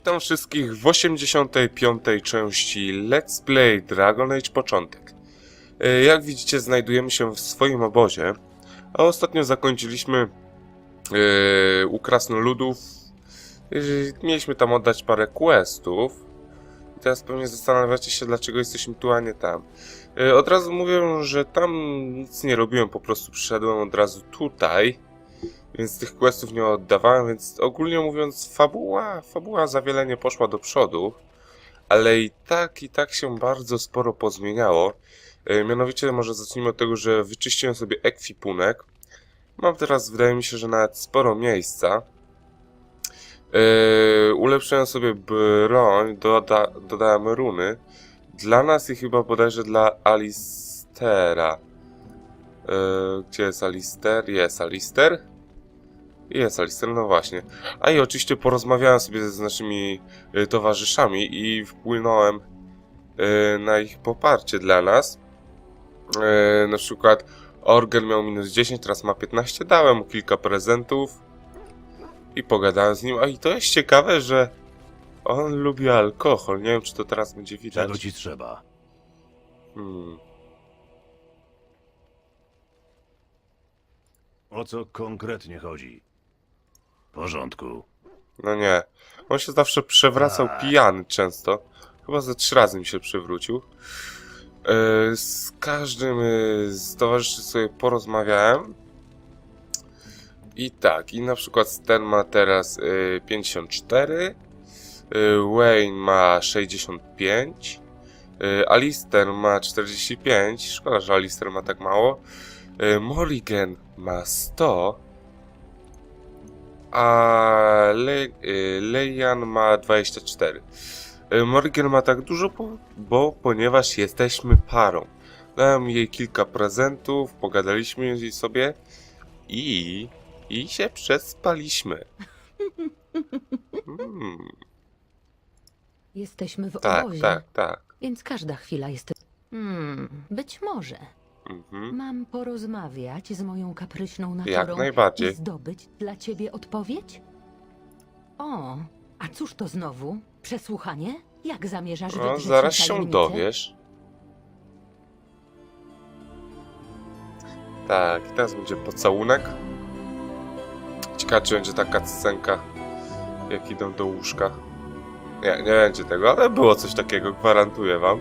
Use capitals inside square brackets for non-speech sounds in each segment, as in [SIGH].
Witam wszystkich w 85. części Let's Play Dragon Age Początek. E, Jak widzicie, znajdujemy się w swoim obozie, a ostatnio zakończyliśmy e, u krasnoludów. E, mieliśmy tam oddać parę questów. I teraz pewnie zastanawiacie się, dlaczego jesteśmy tu, a nie tam. E, od razu mówię, że tam nic nie robiłem, po prostu przyszedłem od razu tutaj. Więc tych questów nie oddawałem, więc ogólnie mówiąc, fabuła, fabuła za wiele nie poszła do przodu, ale i tak, i tak się bardzo sporo pozmieniało. E, mianowicie, może zacznijmy od tego, że wyczyściłem sobie ekwipunek. Mam teraz, wydaje mi się, że nawet sporo miejsca. E, ulepszyłem sobie broń, doda, dodałem runy. Dla nas i chyba bodajże dla Alistera. E, gdzie jest Alister? Jest Alister? Jest Alister, no właśnie. A i oczywiście porozmawiałem sobie z naszymi y, towarzyszami i wpłynąłem y, na ich poparcie dla nas. Na przykład Orgel miał minus 10, teraz ma 15. Dałem mu kilka prezentów i pogadałem z nim. A i to jest ciekawe, że on lubi alkohol. Nie wiem, czy to teraz będzie widać. Czego ci trzeba? Hmm. O co konkretnie chodzi? W porządku. No nie. On się zawsze przewracał Tak. pijany często. Chyba ze trzy razy mi się przewrócił. E, Z każdym e, z towarzyszy sobie porozmawiałem. I tak, i na przykład ten ma teraz e, 54, e, Wayne ma 65, e, Alister ma 45, szkoda, że Alister ma tak mało, Morrigan ma 100, a Le y, Leian ma 24. Y, Morgan ma tak dużo, bo, bo ponieważ jesteśmy parą. Dałem jej kilka prezentów, pogadaliśmy sobie i, i się przespaliśmy. Hmm, Jesteśmy w tak, obozie, tak, tak. więc każda chwila jest... Hmm, być może. Mhm. Mam porozmawiać z moją kapryśną naturą Jak najbardziej. i zdobyć dla ciebie odpowiedź? O, a cóż to znowu? Przesłuchanie? Jak zamierzasz No, wydrzeć zaraz mi się tajemnicę? dowiesz. Tak, i teraz będzie pocałunek. Ciekawe, czy będzie taka scenka, jak idą do łóżka. Nie, nie będzie tego, ale było coś takiego, gwarantuję wam.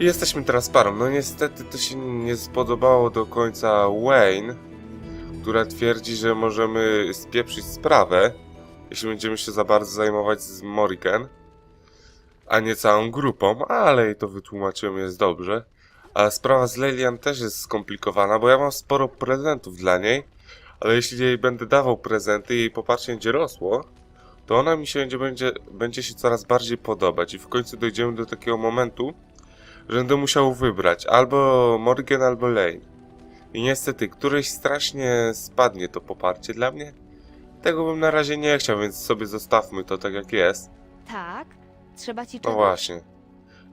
I jesteśmy teraz parą. No niestety to się nie spodobało do końca Wayne, która twierdzi, że możemy spieprzyć sprawę, jeśli będziemy się za bardzo zajmować z Morrigan a nie całą grupą, ale jej to wytłumaczyłem, jest dobrze. A sprawa z Lelian też jest skomplikowana, bo ja mam sporo prezentów dla niej, ale jeśli jej będę dawał prezenty i jej poparcie będzie rosło, to ona mi się będzie, będzie, będzie się coraz bardziej podobać i w końcu dojdziemy do takiego momentu, że będę musiał wybrać albo Morgan, albo Lane. I niestety, któreś strasznie spadnie to poparcie dla mnie. Tego bym na razie nie chciał, więc sobie zostawmy to tak jak jest. Tak? Trzeba ci No czegoś? właśnie.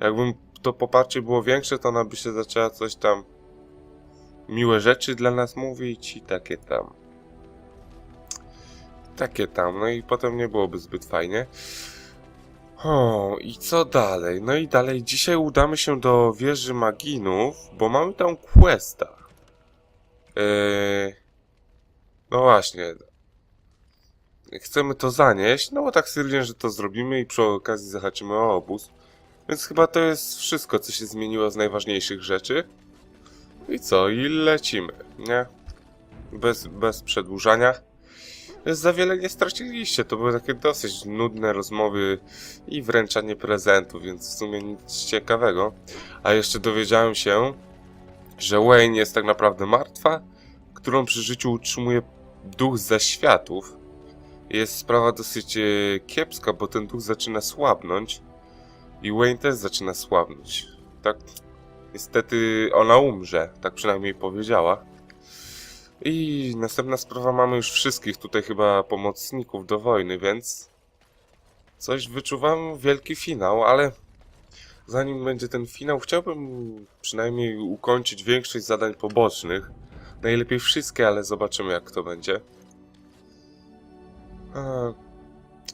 Jakbym to poparcie było większe, to ona by się zaczęła coś tam miłe rzeczy dla nas mówić i takie tam. Takie tam, no i potem nie byłoby zbyt fajnie. O, i co dalej? No i dalej dzisiaj udamy się do wieży Maginów, bo mamy tam questa. Yy... No właśnie. Chcemy to zanieść, no bo tak stwierdziłem, że to zrobimy i przy okazji zahaczymy o obóz. Więc chyba to jest wszystko, co się zmieniło z najważniejszych rzeczy. I co? I lecimy, nie? Bez, bez przedłużania. Za wiele nie straciliście, to były takie dosyć nudne rozmowy i wręczanie prezentów, więc w sumie nic ciekawego. A jeszcze dowiedziałem się, że Wayne jest tak naprawdę martwa, którą przy życiu utrzymuje duch ze światów. Jest sprawa dosyć e, kiepska, bo ten duch zaczyna słabnąć i Wayne też zaczyna słabnąć. Tak, niestety ona umrze, tak przynajmniej powiedziała. I następna sprawa, mamy już wszystkich tutaj chyba pomocników do wojny, więc coś wyczuwam wielki finał, ale zanim będzie ten finał, chciałbym przynajmniej ukończyć większość zadań pobocznych. Najlepiej wszystkie, ale zobaczymy jak to będzie.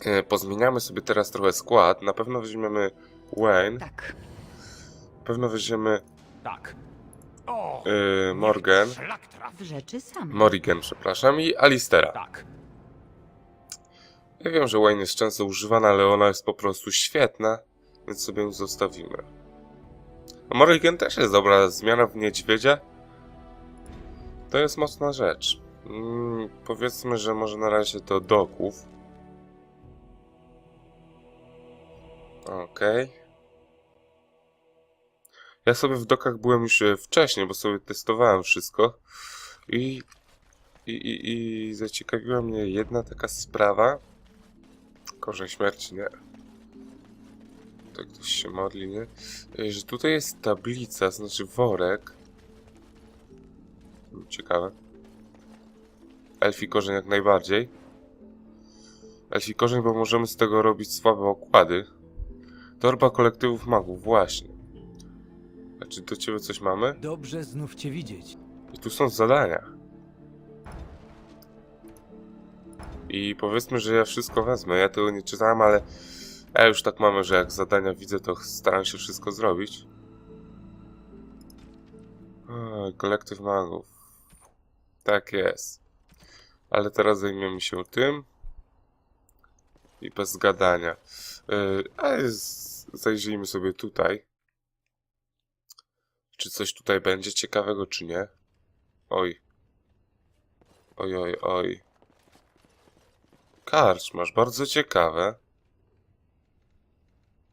E, pozmieniamy sobie teraz trochę skład. Na pewno weźmiemy Wayne, Tak. na pewno weźmiemy Tak. E, Morgan, rzeczy. Morrigan, przepraszam, i Alistera. Tak. Ja wiem, że Wayne jest często używana, ale ona jest po prostu świetna, więc sobie ją zostawimy. A Morrigan też jest dobra, zmiana w niedźwiedzia to jest mocna rzecz. Mm, powiedzmy, że może na razie do doków. Okej. Ja sobie w dokach byłem już e, wcześniej, bo sobie testowałem wszystko i, i, i, i zaciekawiła mnie jedna taka sprawa. Korzeń śmierci, nie. Tak ktoś się modli, nie? E, Że tutaj jest tablica, znaczy worek. Ciekawe. Elfi korzeń jak najbardziej. Elfi korzeń, bo możemy z tego robić słabe okłady. Torba kolektywów magów, właśnie. A czy do ciebie coś mamy? Dobrze znów cię widzieć. I tu są zadania. I powiedzmy, że ja wszystko wezmę. Ja tego nie czytałem, ale ja już tak mamy, że jak zadania widzę, to staram się wszystko zrobić. Oj, kolektyw magów. Tak jest. Ale teraz zajmiemy się tym. I bez gadania. Yy, ale zajrzyjmy sobie tutaj. Czy coś tutaj będzie ciekawego, czy nie? Oj. Oj, oj, oj. Karcz, masz bardzo ciekawe.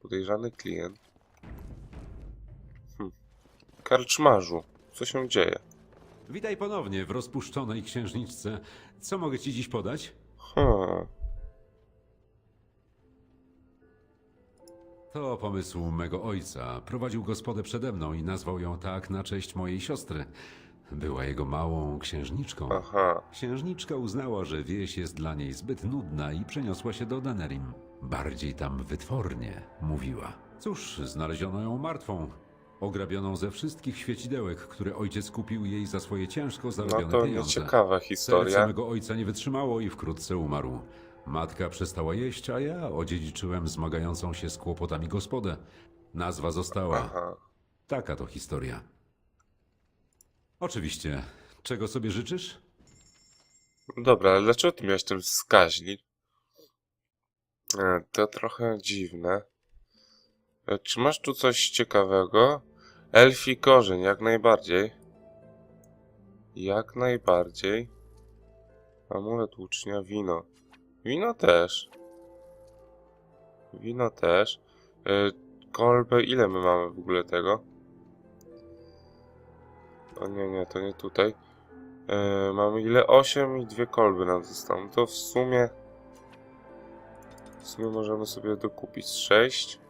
Podejrzany klient. Hm. Karczmarzu, co się dzieje? Witaj ponownie w rozpuszczonej księżniczce. Co mogę ci dziś podać? Hmm. To pomysł mego ojca. Prowadził gospodę przede mną i nazwał ją tak na cześć mojej siostry. Była jego małą księżniczką. Aha. Księżniczka uznała, że wieś jest dla niej zbyt nudna i przeniosła się do Danerim. Bardziej tam wytwornie, mówiła. Cóż, znaleziono ją martwą. Ograbioną ze wszystkich świecidełek, które ojciec kupił jej za swoje ciężko No zarobione to pieniądze. nieciekawa Serce historia. mego ojca nie wytrzymało i wkrótce umarł. Matka przestała jeść, a ja odziedziczyłem zmagającą się z kłopotami gospodę. Nazwa została. Aha. Taka to historia. Oczywiście. Czego sobie życzysz? Dobra, ale dlaczego ty miałeś ten wskaźnik? E, To trochę dziwne. E, Czy masz tu coś ciekawego? Elfi korzeń, jak najbardziej. Jak najbardziej. Amulet łucznia, wino. Wino też. Wino też. E, Kolbę, ile my mamy w ogóle tego? O nie, nie, to nie tutaj. E, mamy ile? 8 i dwie kolby nam zostaną. To w sumie... W sumie możemy sobie dokupić 6.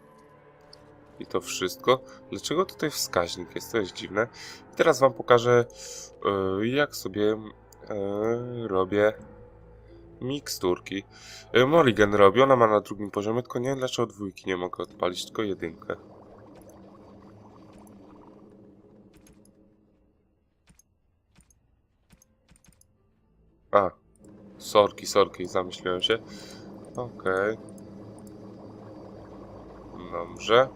I to wszystko. Dlaczego tutaj wskaźnik jest? To jest dziwne. I teraz wam pokażę, e, jak sobie e, robię miksturki. E, Morrigan robi, ona ma na drugim poziomie, tylko nie wiem dlaczego dwójki nie mogę odpalić, tylko jedynkę. A, sorki, sorki, zamyśliłem się. Okej. Dobrze.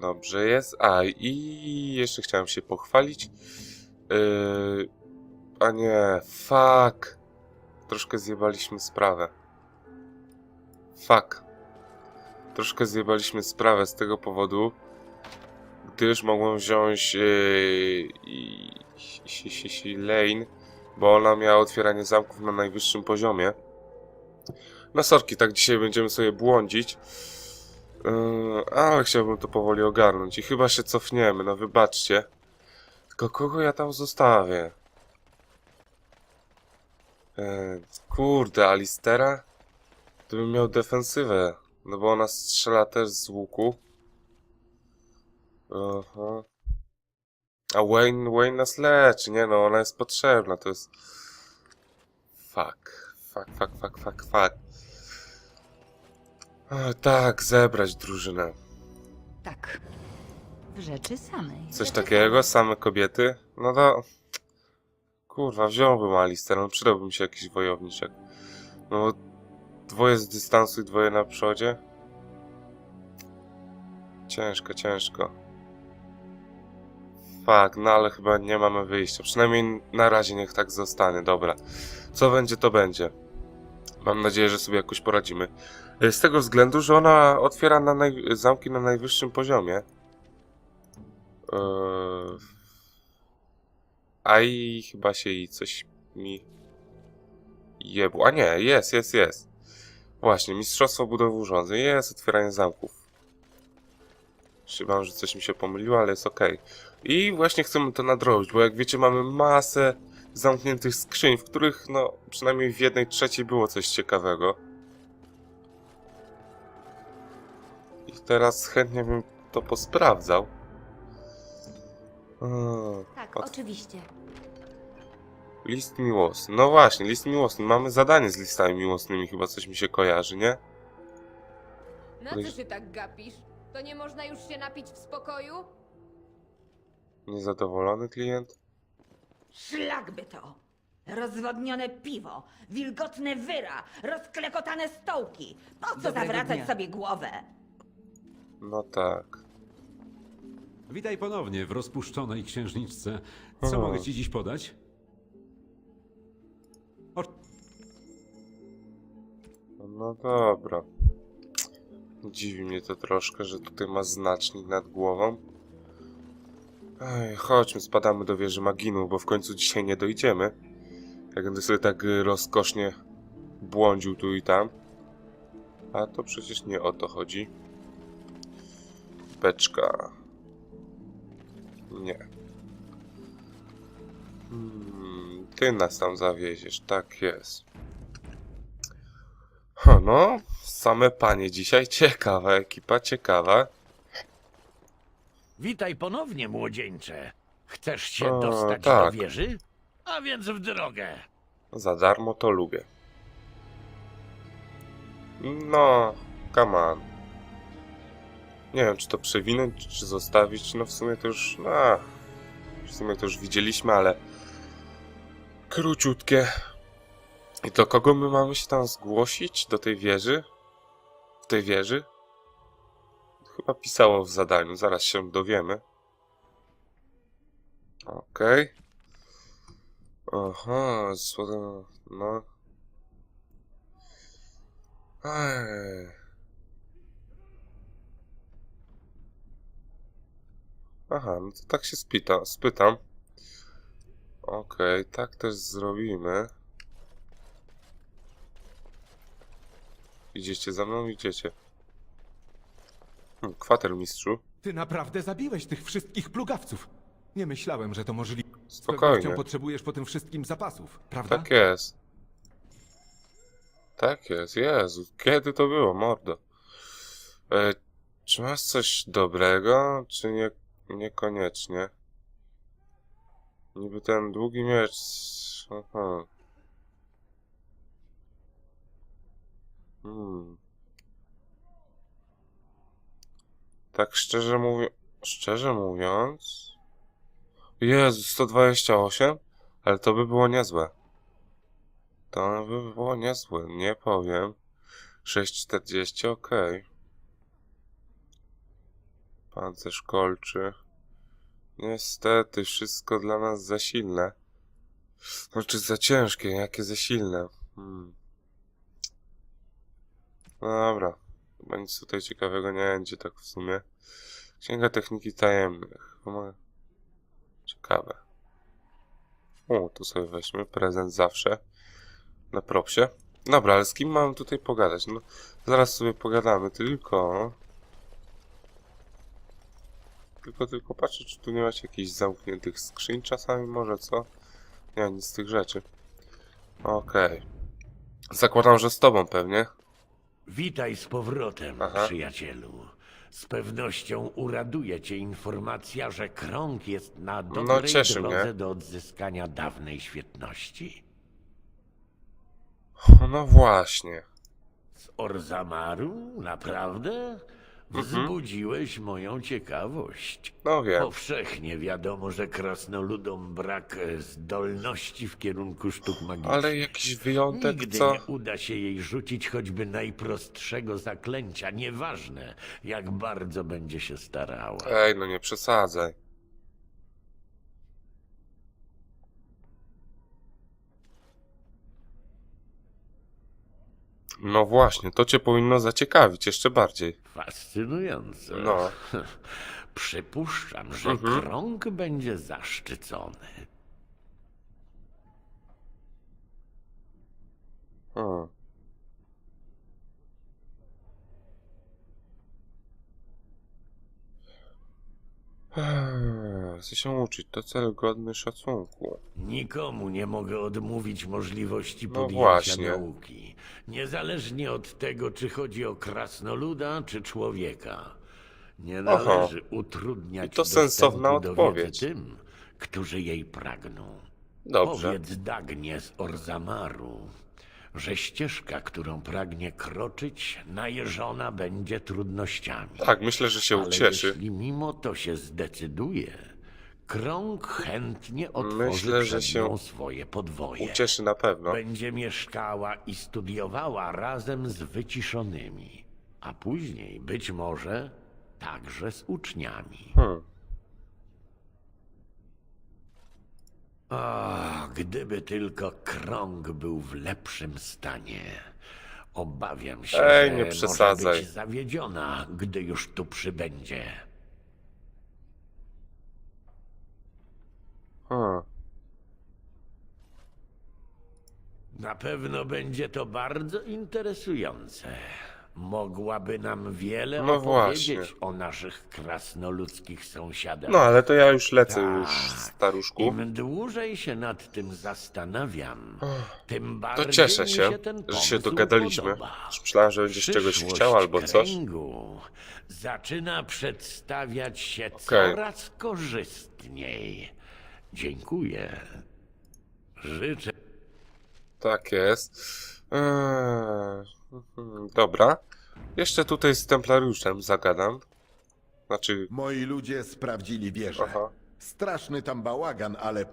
Dobrze jest. A, i jeszcze chciałem się pochwalić. Yy... A nie, fuck. Troszkę zjebaliśmy sprawę. Fuck. Troszkę zjebaliśmy sprawę z tego powodu, gdyż mogłem wziąć yy, Lane, bo ona miała otwieranie zamków na najwyższym poziomie. No sorki, tak dzisiaj będziemy sobie błądzić. Yy, ale chciałbym to powoli ogarnąć i chyba się cofniemy, no wybaczcie. Tylko kogo ja tam zostawię? Yy, kurde, Alistera? Gdybym miał defensywę, no bo ona strzela też z łuku. Aha. A Wayne, Wayne nas leczy, nie no, ona jest potrzebna, to jest... Fuck, fuck, fuck, fuck, fuck, fuck. O, tak, zebrać drużynę. Tak. W rzeczy samej. Coś takiego, same kobiety? No to... Kurwa, wziąłbym Alistair, no przydałby mi się jakiś wojowniczek. No, dwoje z dystansu i dwoje na przodzie. Ciężko, ciężko. Fak, no ale chyba nie mamy wyjścia. Przynajmniej na razie niech tak zostanie, dobra. Co będzie, to będzie. Mam nadzieję, że sobie jakoś poradzimy. Y, Z tego względu, że ona otwiera na zamki na najwyższym poziomie. Yy... A i chyba się i coś mi jebu. A nie, jest, jest, jest. Właśnie, Mistrzostwo Budowy Urządzeń. Jest otwieranie zamków. Trzymam, że coś mi się pomyliło, ale jest ok. I właśnie chcemy to nadrobić, bo jak wiecie, mamy masę zamkniętych skrzyń, w których, no, przynajmniej w jednej trzeciej było coś ciekawego. I teraz chętnie bym to posprawdzał. Tak, Od- oczywiście. List miłosny. No właśnie, list miłosny. Mamy zadanie z listami miłosnymi, chyba coś mi się kojarzy, nie? Na No co się tak gapisz? To nie można już się napić w spokoju? Niezadowolony klient? Szlakby to! Rozwodnione piwo, wilgotne wyra, rozklekotane stołki. Po co Dobrego zawracać dnia. sobie głowę? No tak. Witaj ponownie w rozpuszczonej księżniczce. Co O. mogę ci dziś podać? O, No dobra. Dziwi mnie to troszkę, że tutaj ma znacznik nad głową. Ej, chodźmy, spadamy do wieży Maginu, bo w końcu dzisiaj nie dojdziemy. Jak będę sobie tak rozkosznie błądził tu i tam. A to przecież nie o to chodzi. Beczka. Nie. Hmm, ty nas tam zawieziesz, tak jest. Ho, no, same panie dzisiaj. [LAUGHS] Ciekawa ekipa, ciekawa. Witaj ponownie, młodzieńcze. Chcesz się O, dostać tak. do wieży? A więc w drogę. Za darmo to lubię. No, come on. Nie wiem, czy to przewinąć, czy zostawić. No w sumie to już, no, w sumie to już widzieliśmy, ale króciutkie. I do kogo my mamy się tam zgłosić? Do tej wieży? W tej wieży? Chyba pisało w zadaniu, zaraz się dowiemy. Okej. Aha, złote, no. Ej. Aha, no to tak się spita, spytam. Okej, tak też zrobimy. Idziecie za mną? Idziecie. Hmm, kwatermistrzu. Ty naprawdę zabiłeś tych wszystkich plugawców. Nie myślałem, że to możliwe. Z pewnością Spokojnie. potrzebujesz po tym wszystkim zapasów, prawda? Tak jest. Tak jest, Jezu, kiedy to było, mordo? E, czy masz coś dobrego, czy nie, niekoniecznie? Niby ten długi miecz... Aha. Hmm. Tak szczerze mówiąc... Szczerze mówiąc... Jezu, 128? Ale to by było niezłe. To by było niezłe, nie powiem. 6,40, okej. Pancerz kolczy. Niestety, wszystko dla nas za silne. Znaczy za ciężkie, jakie za silne. Hmm. No dobra. Chyba nic tutaj ciekawego nie będzie, tak w sumie. Księga techniki tajemnych. Ciekawe. O, tu sobie weźmy. Prezent zawsze. Na propsie. Dobra, ale z kim mam tutaj pogadać? No, zaraz sobie pogadamy, tylko... Tylko, tylko patrzę, czy tu nie macie jakichś zamkniętych skrzyń czasami może, co? Nie, nic z tych rzeczy. Okej. Zakładam, że z tobą pewnie. Witaj z powrotem, Aha. przyjacielu. Z pewnością uraduje cię informacja, że krąg jest na No, dobrej cieszy drodze mnie. do odzyskania dawnej świetności. No właśnie. Z Orzamaru? Naprawdę? Wzbudziłeś moją ciekawość. No wiem. Powszechnie wiadomo, że krasnoludom brak e, zdolności w kierunku sztuk magicznych. Ale jakiś wyjątek, Nigdy co? nie uda się jej rzucić choćby najprostszego zaklęcia, nieważne jak bardzo będzie się starała. Ej, no nie przesadzaj. No właśnie, to cię powinno zaciekawić jeszcze bardziej. Fascynujące. No. [LAUGHS] Przypuszczam, że Mhm. krąg będzie zaszczycony. Hmm. Chcę się uczyć, to cel godny szacunku. Nikomu nie mogę odmówić możliwości No podjęcia właśnie. nauki. Niezależnie od tego, czy chodzi o krasnoluda, czy człowieka. Nie należy utrudniać I to sensowna odpowiedź. tym, którzy jej pragną. Dobrze. Powiedz Dagnie z Orzamaru, że ścieżka, którą pragnie kroczyć, najeżona będzie trudnościami. Tak, myślę, że się Ale ucieszy. jeśli mimo to się zdecyduje, krąg chętnie otworzy Myślę, że przed się nią swoje podwoje. Ucieszy na pewno. Będzie mieszkała i studiowała razem z wyciszonymi, a później być może także z uczniami. Hmm. A, gdyby tylko krąg był w lepszym stanie. Obawiam się, Ej, że nie przesadzaj. może być zawiedziona, gdy już tu przybędzie. Hmm. Na pewno będzie to bardzo interesujące. Mogłaby nam wiele No opowiedzieć właśnie. o naszych krasnoludzkich sąsiadach. No, ale to ja już lecę Tak. już, staruszku. Im dłużej się nad tym zastanawiam, tym bardziej To cieszę mi się, się ten że się dogadaliśmy. Podoba. Już myślałem, że będziesz czegoś Przyszłość chciał albo coś. kręgu zaczyna przedstawiać się Okej. coraz korzystniej. Dziękuję. Życzę Tak jest. Eee, mhm, dobra. Jeszcze tutaj z Templariuszem zagadam. Znaczy, Moi ludzie sprawdzili wieżę. aha. Straszny tam bałagan, ale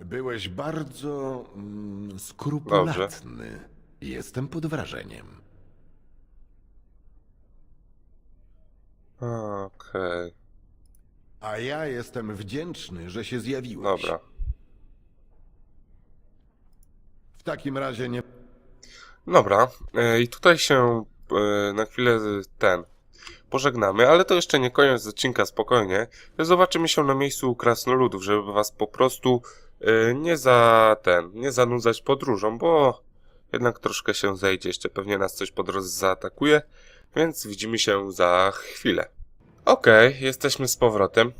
byłeś bardzo mm, skrupulatny. Jestem pod wrażeniem. Okej, A ja jestem wdzięczny, że się zjawiłeś. dobra. W takim razie nie Dobra, e, i tutaj się e, na chwilę ten pożegnamy, ale to jeszcze nie koniec odcinka, spokojnie. Zobaczymy się na miejscu krasnoludów, żeby was po prostu e, nie za ten, nie zanudzać podróżą, bo jednak troszkę się zejdzie, jeszcze pewnie nas coś po drodze zaatakuje, więc widzimy się za chwilę. Okej, jesteśmy z powrotem.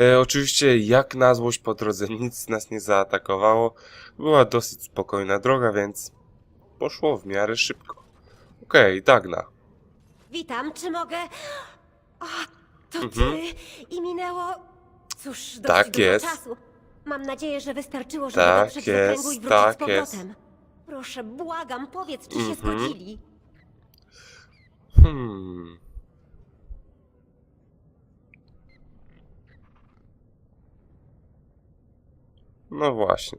E, oczywiście jak na złość po drodze [LAUGHS] nic nas nie zaatakowało. Była dosyć spokojna droga, więc poszło w miarę szybko. Okej, Dagna. Witam, czy mogę... O, to Mhm. ty! I minęło... Cóż, dość Tak dużo jest. czasu. Mam nadzieję, że wystarczyło, żeby Tak dotrzeć do jest, kręgu i wrócić tak z powrotem. jest. Proszę, błagam, powiedz, czy się Mhm. zgodzili. Hmm. No właśnie.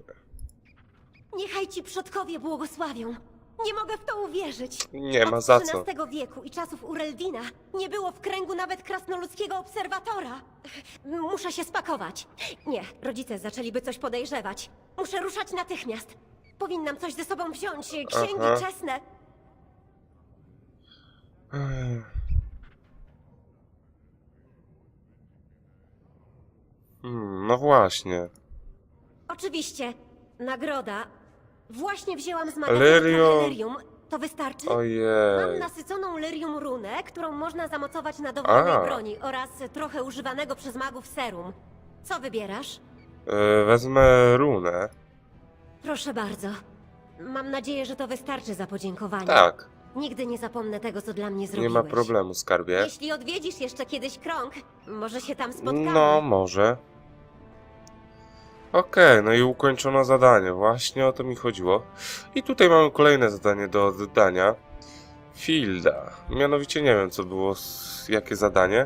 Niechaj ci przodkowie błogosławią. Nie mogę w to uwierzyć. Nie ma Od za co. XIII wieku i czasów Ureldina nie było w kręgu nawet krasnoludzkiego obserwatora. Muszę się spakować. Nie, rodzice zaczęliby coś podejrzewać. Muszę ruszać natychmiast. Powinnam coś ze sobą wziąć, księgi Aha. czesne. Hmm, no właśnie. Oczywiście. Nagroda. Właśnie wzięłam z magazynu Lyrium. Lyrium. To wystarczy? Mam Ojej. nasyconą lyrium runę, którą można zamocować na dowolnej A. broni oraz trochę używanego przez magów serum. Co wybierasz? E, wezmę runę. Proszę bardzo. Mam nadzieję, że to wystarczy za podziękowanie. Tak, Nigdy nie zapomnę tego, co dla mnie nie zrobiłeś. ma problemu, skarbie. Jeśli odwiedzisz jeszcze kiedyś krąg, może się tam spotkamy. No, może. Okej, no i ukończono zadanie. Właśnie o to mi chodziło. I tutaj mamy kolejne zadanie do oddania. Filda. Mianowicie nie wiem, co było, jakie zadanie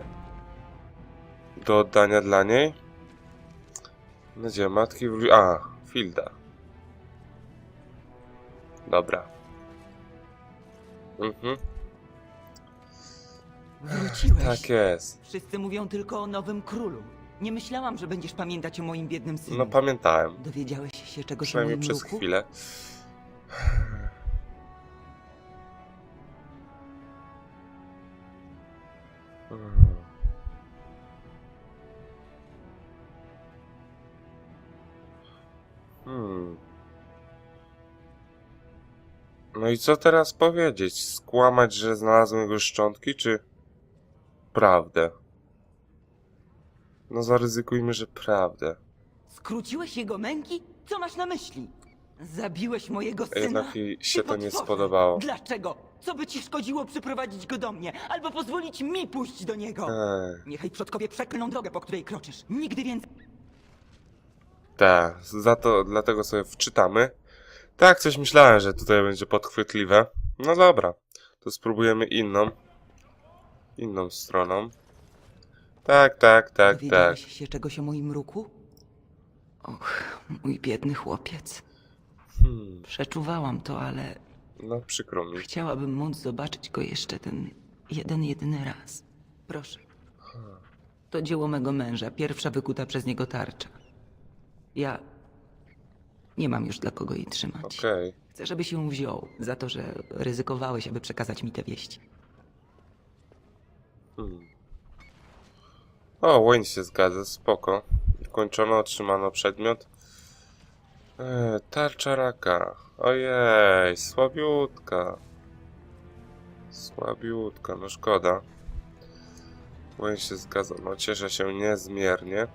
do oddania dla niej. Gdzie matki wróci... A, Filda. Dobra. Mhm, Wróciłeś. tak jest. Wszyscy mówią tylko o nowym królu. Nie myślałam, że będziesz pamiętać o moim biednym synu. No pamiętałem. Dowiedziałeś się czegoś o Przynajmniej moim przez ruchu? chwilę. Hmm. Hmm. No i co teraz powiedzieć? Skłamać, że znalazłem jego szczątki, czy prawdę? No zaryzykujmy, że prawdę. Skróciłeś jego męki? Co masz na myśli? Zabiłeś mojego syna? Jednak jej się to nie potworze! spodobało. Dlaczego? Co by ci szkodziło przyprowadzić go do mnie? Albo pozwolić mi pójść do niego? Ech. Niechaj przodkowie przeklną drogę, po której kroczysz. Nigdy więcej. Tak, za to, dlatego sobie wczytamy. Tak, coś myślałem, że tutaj będzie podchwytliwe. No dobra, to spróbujemy inną. Inną stroną. Tak, tak, tak, tak. Dowiedziałeś się czegoś o moim ruku? Och, mój biedny chłopiec. Hmm, Przeczuwałam to, ale no przykro mi. chciałabym móc zobaczyć go jeszcze ten jeden, jedyny raz. Proszę. To dzieło mego męża, pierwsza wykuta przez niego tarcza. Ja nie mam już dla kogo jej trzymać. Okej. Chcę, żebyś ją wziął za to, że ryzykowałeś, aby przekazać mi te wieści. Hmm. O, Wayne się zgadza, spoko. Kończono, otrzymano przedmiot. E, tarcza raka. Ojej, słabiutka. Słabiutka, no szkoda. Wayne się zgadza, no cieszę się niezmiernie.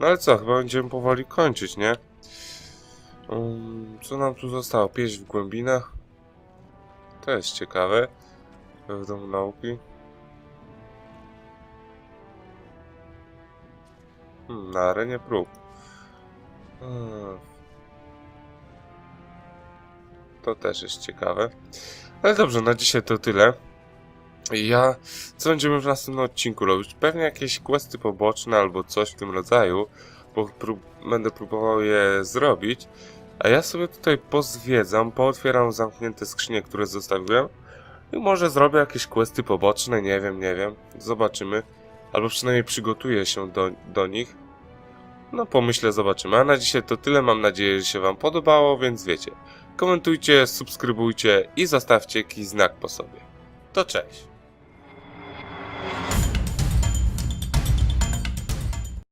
No ale co, chyba będziemy powoli kończyć, nie? Um, co nam tu zostało? Pieśń w głębinach. To jest ciekawe. W domu nauki. Hmm, na arenie prób. Hmm. To też jest ciekawe. Ale dobrze, na dzisiaj to tyle. Ja, co będziemy w następnym odcinku robić? Pewnie jakieś questy poboczne albo coś w tym rodzaju, bo prób będę próbował je zrobić. A ja sobie tutaj pozwiedzam, pootwieram zamknięte skrzynie, które zostawiłem i może zrobię jakieś questy poboczne, nie wiem, nie wiem. Zobaczymy. Albo przynajmniej przygotuję się do, do nich. No pomyślę, zobaczymy. A na dzisiaj to tyle. Mam nadzieję, że się Wam podobało, więc wiecie. Komentujcie, subskrybujcie i zostawcie jakiś znak po sobie. To cześć.